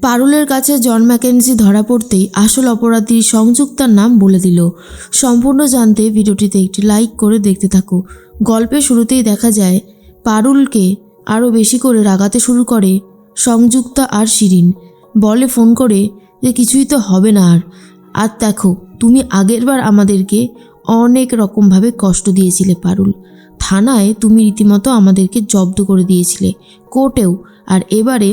পারুলের কাছে জন ম্যাকেন্সি ধরা পড়তেই আসল অপরাধী সংযুক্তার নাম বলে দিল। সম্পূর্ণ জানতে ভিডিওটিতে একটি লাইক করে দেখতে থাকো। গল্পের শুরুতেই দেখা যায়, পারুলকে আরও বেশি করে রাগাতে শুরু করে সংযুক্তা আর শিরিন। বলে ফোন করে যে কিছুই তো হবে না আর। আর দেখো, তুমি আগেরবার আমাদেরকে অনেক রকমভাবে কষ্ট দিয়েছিলে, পারুল। থানায় তুমি রীতিমতো আমাদেরকে জব্দ করে দিয়েছিলে, কোর্টেও। আর এবারে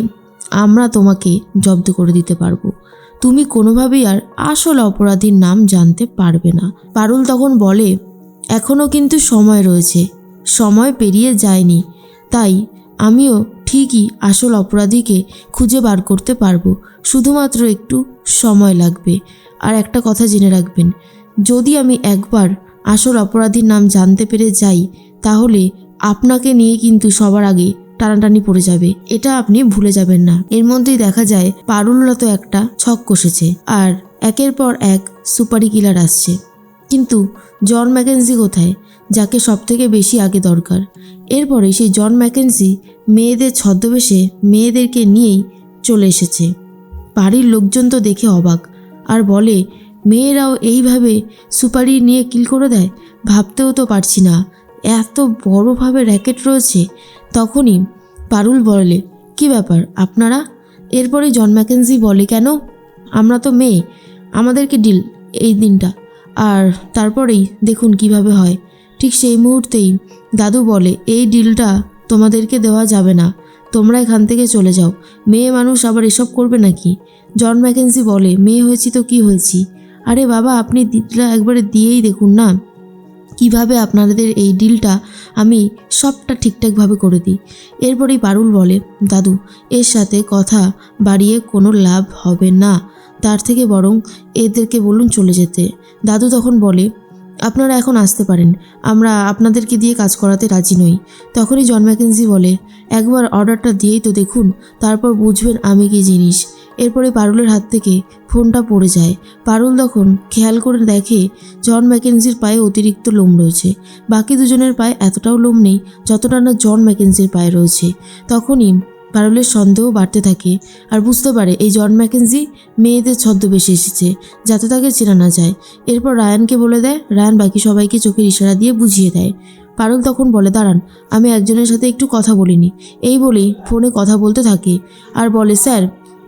আমরা তোমাকে জব্দ করে দিতে পারব। তুমি কোনোভাবেই আর আসল অপরাধীর নাম জানতে পারবে না। পারুল তখন বলে এখনও কিন্তু সময় রয়েছে। সময় পেরিয়ে যায়নি। তাই আমিও ঠিকই আসল অপরাধীকে খুঁজে বার করতে পারব। শুধুমাত্র একটু সময় লাগবে। আর একটা কথা জেনে রাখবেন, যদি আমি একবার আসল অপরাধীর নাম জানতে পেরে যাই, তাহলে আপনাকে নিয়ে কিন্তু সবার আগে টানাটানি পড়ে যাবে। এটা আপনি ভুলে যাবেন না। এর মধ্যেই দেখা যায়, পারুলরা তো একটা ছক কষেছে আর একের পর এক সুপারি কিলার আসছে। কিন্তু জন ম্যাকেন্সি কোথায়? যাকে সব থেকে বেশি আগে দরকার। এরপরে সেই জন ম্যাকেন্সি মেয়েদের ছদ্মবেশে মেয়েদেরকে নিয়েই চলে এসেছে। বাড়ির লোকজন তো দেখে অবাক আর বলে, মেয়েরাও এইভাবে সুপারি নিয়ে কিল করে দেয়? ভাবতেও তো পারছি না। এত বড়োভাবে র্যাকেট রয়েছে তখনই পারুল বলে, কি ব্যাপার, আপনারা? এরপরে জন ম্যাকেন্সি বলে, কেন? আমরা তো মেয়ে, আমাদেরকে ডিল এই দিনটা। আর তারপরেই দেখুন কীভাবে হয়। ঠিক সেই মুহূর্তেই দাদু বলে, এই ডিলটা তোমাদেরকে দেওয়া যাবে না, তোমরা এখান থেকে চলে যাও। মেয়ে মানুষ আবার এসব করবে নাকি? জন ম্যাকেন্সি বলে, মেয়ে হয়েছি তো কি হয়েছি? আরে বাবা, আপনি ডিলটা একবারে দিয়েই দেখুন না? কীভাবে আপনাদের এই ডিলটা আমি সবটা ঠিকঠাকভাবে করে দিই। এরপরেই পারুল বলে, দাদু, এর সাথে কথা বাড়িয়ে কোনো লাভ হবে না। তার থেকে বরং এদেরকে বলুন চলে যেতে। দাদু তখন বলে, আপনারা এখন আসতে পারেন। আমরা আপনাদেরকে দিয়ে কাজ করাতে রাজি নই। তখনই জন ম্যাকেন্সি বলে, একবার অর্ডারটা দিয়েই তো দেখুন, তারপর বুঝবেন আমি কি জিনিস। এরপরে পারুলের হাত থেকে ফোনটা পড়ে যায়। পারুল তখন খেয়াল করে দেখে জন ম্যাকেন্সির পায়ে অতিরিক্ত লোম রয়েছে। বাকি দুজনের পায়ে এতটাও লোম নেই যতটা না জন ম্যাকেন্সির পায়ে রয়েছে। তখনই পারুলের সন্দেহ বাড়তে থাকে আর বুঝতে পারে এই জন ম্যাকেন্সি মেয়েদের ছদ্মবেশে এসেছে, যাতে তাকে চেনা না যায়। এরপর রায়ানকে বলে দেয়, রায়ান, বাকি সবাইকে চোখের ইশারা দিয়ে বুঝিয়ে দেয়। পারুল তখন বলে, দাঁড়ান, আমি একজনের সাথে একটু কথা বলিনি। এই বলেই ফোনে কথা বলতে থাকে। আর বলে, স্যার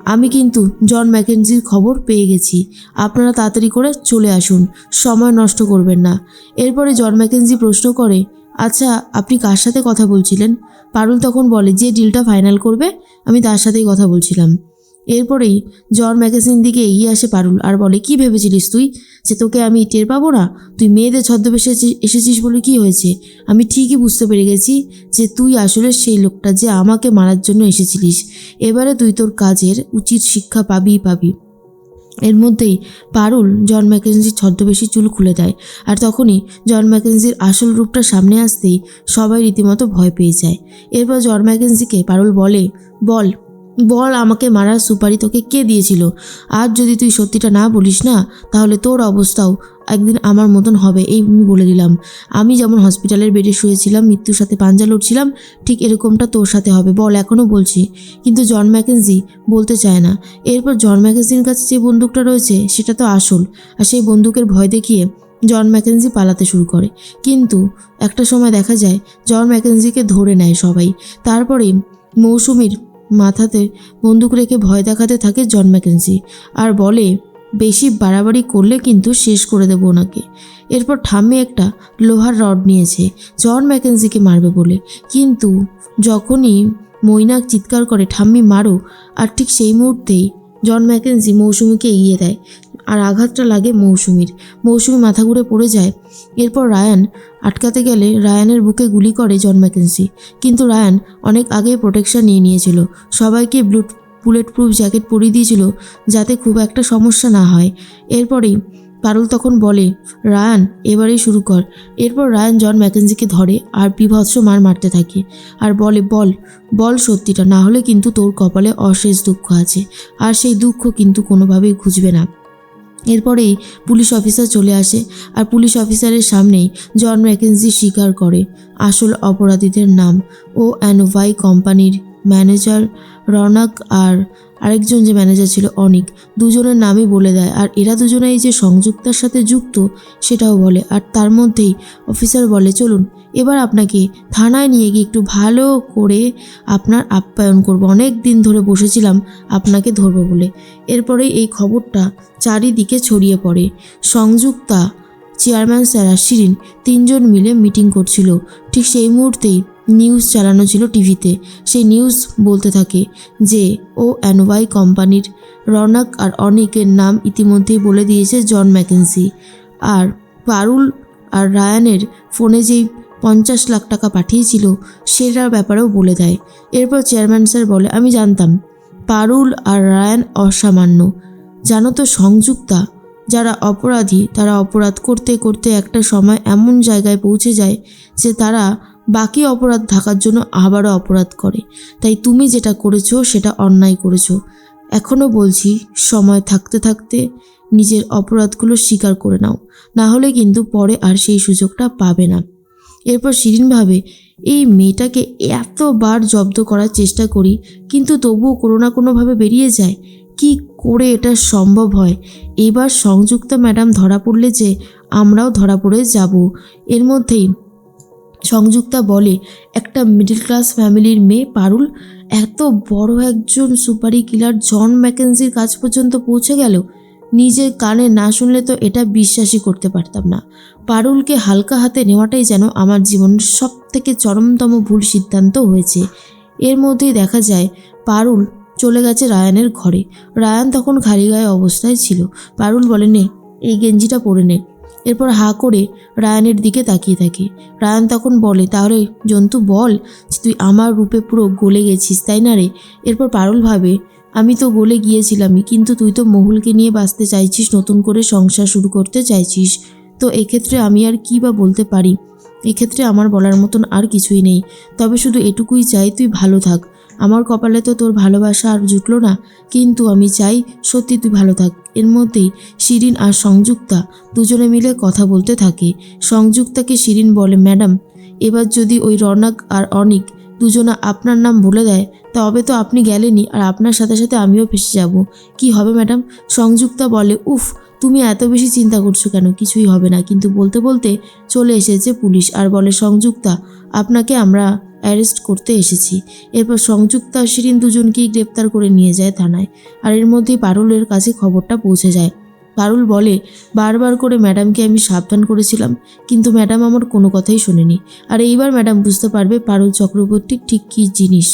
আমি কিন্তু জন ম্যাকেনজির খবর পেয়ে গেছি। আপনারা তাড়াতাড়ি করে চলে আসুন, সময় নষ্ট করবেন না। এরপরে জন ম্যাকেনজি প্রশ্ন করে আচ্ছা আপনি কার সাথে কথা বলছিলেন? পারুল তখন বলে, যে ডিলটা ফাইনাল করবে, আমি তার সাথেই কথা বলছিলাম। এরপরেই জন ম্যাগাজিন দিকে এগিয়ে আসে পারুল আর বলে, কি ভেবেছিলিস তুই? যে তোকে আমি টের পাবো না, তুই মেয়েদের ছদ্মবেশে এসেছিস বলে কি হয়েছে? আমি ঠিকই বুঝতে পেরে গেছি যে তুই আসলে সেই লোকটা যে আমাকে মারার জন্য এসেছিলিস। এবারে তুই তোর কাজের উচিত শিক্ষা পাবিই পাবি। এর মধ্যেই পারুল জন ম্যাকেন্সির ছদ্মবেশী চুল খুলে দেয় আর তখনই জন ম্যাকেন্সির আসল রূপটা সামনে আসতেই সবাই রীতিমতো ভয় পেয়ে যায়। এরপর জন ম্যাকেন্সিকে পারুল বলে, বল বল আমাকে মারার সুপারি তোকে কে দিয়েছিল? আর যদি তুই সত্যিটা না বলিস না, তাহলে তোর অবস্থাও একদিন আমার মতন হবে, এই আমি বলে দিলাম। আমি যেমন হসপিটালের বেডে শুয়েছিলাম, মৃত্যুর সাথে পাঞ্জা লড়ছিলাম, ঠিক এরকমটা তোর সাথে হবে, বল এখনও বলছি। কিন্তু জন ম্যাকেন্সি বলতে চায় না। এরপর জন ম্যাকেন্সির কাছে যে বন্দুকটা রয়েছে, সেটা তো আসল। আর সেই বন্দুকের ভয় দেখিয়ে জন ম্যাকেন্সি পালাতে শুরু করে। কিন্তু একটা সময় দেখা যায়, জন ম্যাকেন্সিকে ধরে নেয় সবাই। তারপরেই মৌসুমীর মাথাতে বন্দুক রেখে ভয় দেখাতে থাকে জন ম্যাকেন্সি আর বলে, বেশি বাড়াবাড়ি করলে কিন্তু শেষ করে দেবো ওনাকে। এরপর ঠাম্মি একটা লোহার রড নিয়েছে, জন ম্যাকেন্সিকে মারবে বলে। কিন্তু যখনই মৈনাক চিৎকার করে ঠাম্মি মারো আর ঠিক সেই মুহূর্তেই জন ম্যাকেন্সি মৌসুমিকে এগিয়ে দেয়। আর আঘাতটা লাগে মৌসুমীর। মৌসুমি মাথা ঘুরে পড়ে যায়। এরপর রায়ান আটকাতে গেলে রায়ানের বুকে গুলি করে জন ম্যাকেন্সি। কিন্তু রায়ান অনেক আগেই প্রোটেকশন নিয়ে নিয়েছিল। সবাইকে ব্লু বুলেট প্রুফ জ্যাকেট পরিয়ে দিয়েছিল যাতে খুব একটা সমস্যা না হয়। এরপরেই পারুল তখন বলে, রায়ান, এবারেই শুরু কর। এরপর রায়ান জন ম্যাকেন্সিকে ধরে আর বিভৎস মার মারতে থাকে আর বলে, বল বল সত্যিটা, না হলে কিন্তু তোর কপালে অশেষ দুঃখ আছে। আর সেই দুঃখ কিন্তু কোনোভাবেই খুঁজবে না। এরপরেই পুলিশ অফিসার চলে আসে আর পুলিশ অফিসারের সামনেই জন ম্যাকেন্সি স্বীকার করে। আসল অপরাধীদের নাম ও অ্যানোভাই কোম্পানির ম্যানেজার রনক আর আরেকজন যে ম্যানেজার ছিল অনিক, দুজনের নামই বলে দেয়। আর এরা দুজনেই যে সংযুক্তার সাথে যুক্ত, সেটাও বলে। আর তার মধ্যেই অফিসার বলে, চলুন, এবার আপনাকে থানায় নিয়ে গিয়ে একটু ভালো করে আপনার আপ্যায়ন করব। অনেক দিন ধরে বসেছিলাম আপনাকে ধরবো বলে। এরপরেই এই খবরটা চারিদিকে ছড়িয়ে পড়ে। সংযুক্তা চেয়ারম্যান স্যার আর শিরিন তিনজন মিলে মিটিং করছিল। ঠিক সেই মুহূর্তেই নিউজ চালানো ছিল টিভিতে। সেই নিউজ বলতে থাকে যে ও অ্যান্ড অ্যানোয়াই কোম্পানির রনক আর অনিকের নাম ইতিমধ্যেই বলে দিয়েছে জন ম্যাকেন্সি আর পারুল আর রায়ানের ফোনে যেই পঞ্চাশ লাখ টাকা পাঠিয়েছিল, সেটার ব্যাপারেও বলে দেয়। এরপর চেয়ারম্যান স্যার বলে, আমি জানতাম, পারুল আর রায়ান অসামান্য। জানো তো সংযুক্তা, যারা অপরাধী, তারা অপরাধ করতে করতে একটা সময় এমন জায়গায় পৌঁছে যায় যে তারা বাকি অপরাধ ঢাকার জন্য আবারও অপরাধ করে। তাই তুমি যেটা করেছ, সেটা অন্যায় করেছ। এখনও বলছি, সময় থাকতে থাকতে নিজের অপরাধগুলো স্বীকার করে নাও। না হলে কিন্তু পরে আর সেই সুযোগটা পাবে না। এরপর শিরিন ভাবে, এই মেয়েটাকে এতবার জব্দ করার চেষ্টা করি, কিন্তু তবুও কোনো না কোনোভাবে বেরিয়ে যায়। কি করে এটা সম্ভব হয়? এবার সংযুক্ত ম্যাডাম ধরা পড়লে যে আমরাও ধরা পড়ে যাব। এর মধ্যেই সংযুক্তা বলে, একটা মিডল ক্লাস ফ্যামিলির মেয়ে পারুল, এত বড় একজন সুপারি কিলার জন ম্যাকেন্সির কাছ পর্যন্ত পৌঁছে গেল। নিজের কানে না শুনলে তো এটা বিশ্বাসই করতে পারতাম না। পারুলকে হালকা হাতে নেওয়াটাই যেন আমার জীবনের সব থেকে চরমতম ভুল সিদ্ধান্ত হয়েছে। এর মধ্যেই দেখা যায়, পারুল চলে গেছে রায়ানের ঘরে। রায়ান তখন খালি গায়ে অবস্থায় ছিল। পারুল বলে, নে, এই গেঞ্জিটা পরে নে। এরপর হা করে রায়ানের দিকে তাকিয়ে থাকে। রায়ান তখন বলে, তাহলে জন্তু, বল যে তুই আমার রূপে পুরো গলে গেছিস, তাই না রে? এরপর পারুল ভাবে, আমি তো গলে গিয়েছিলামই, কিন্তু তুই তো মহুলকে নিয়ে বাঁচতে চাইছিস, নতুন করে সংসার শুরু করতে চাইছিস। তো এক্ষেত্রে আমি আর কী বা বলতে পারি? এক্ষেত্রে আমার বলার মতন আর কিছুই নেই। তবে শুধু এটুকুই চাই, তুই ভালো থাক। আমার কপালে তো তোর ভালোবাসা আর জুটলো না, কিন্তু আমি চাই সত্যি তুই ভালো থাক। এর মধ্যেই শিরিন আর সংযুক্তা দুজনে মিলে কথা বলতে থাকে। সংযুক্তাকে শিরিন বলে, ম্যাডাম এবার যদি ওই রনক আর অনিক দুজনা আপনার নাম বলে দেয়, তবে তো আপনি গেলেনই আর আপনার সাথে সাথে আমিও ফেসে যাব। কি হবে ম্যাডাম? সংযুক্তা বলে, উফ, তুমি এত বেশি চিন্তা করছ কেন? কিছুই হবে না। কিন্তু বলতে বলতে চলে এসেছে পুলিশ আর বলে, সংযুক্তা, আপনাকে আমরা অ্যারেস্ট করতে এসেছি। এরপর সংযুক্তা শিরিন দুজনকেই গ্রেপ্তার করে নিয়ে যায় থানায়। আর এর মধ্যেই পারুলের কাছে খবরটা পৌঁছে যায়। পারুল বলে, বারবার করে ম্যাডামকে আমি সাবধান করেছিলাম, কিন্তু ম্যাডাম আমার কোনো কথাই শোনেনি। আর এইবার ম্যাডাম বুঝতে পারবে পারুল চক্রবর্তী ঠিক কী জিনিস।